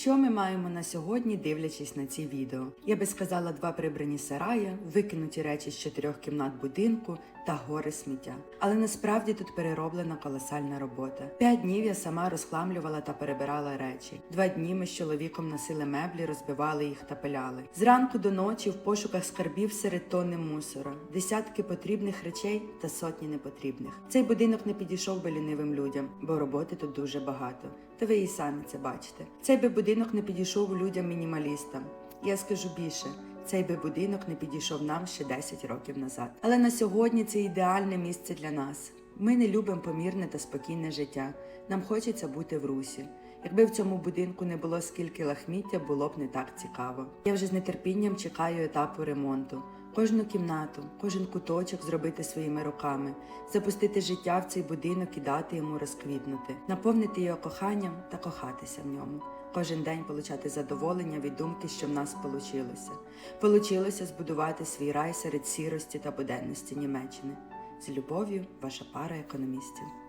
Що ми маємо на сьогодні, дивлячись на ці відео? Я би сказала два прибрані сараї, викинуті речі з чотирьох кімнат будинку та гори сміття. Але насправді тут перероблена колосальна робота. П'ять днів я сама розхламлювала та перебирала речі. Два дні ми з чоловіком носили меблі, розбивали їх та пиляли. Зранку до ночі в пошуках скарбів серед тонни мусора, десятки потрібних речей та сотні непотрібних. Цей будинок не підійшов би лінивим людям, бо роботи тут дуже багато. Та ви і самі це бачите. Цей би будинок не підійшов людям-мінімалістам. Я скажу більше. Цей би будинок не підійшов нам ще 10 років назад. Але на сьогодні це ідеальне місце для нас. Ми не любимо помірне та спокійне життя. Нам хочеться бути в русі. Якби в цьому будинку не було скільки лахміття, було б не так цікаво. Я вже з нетерпінням чекаю етапу ремонту. Кожну кімнату, кожен куточок зробити своїми руками, запустити життя в цей будинок і дати йому розквітнути, наповнити його коханням та кохатися в ньому. Кожен день получати задоволення від думки, що в нас получилося. Получилося збудувати свій рай серед сірості та буденності Німеччини. З любов'ю, ваша пара економістів.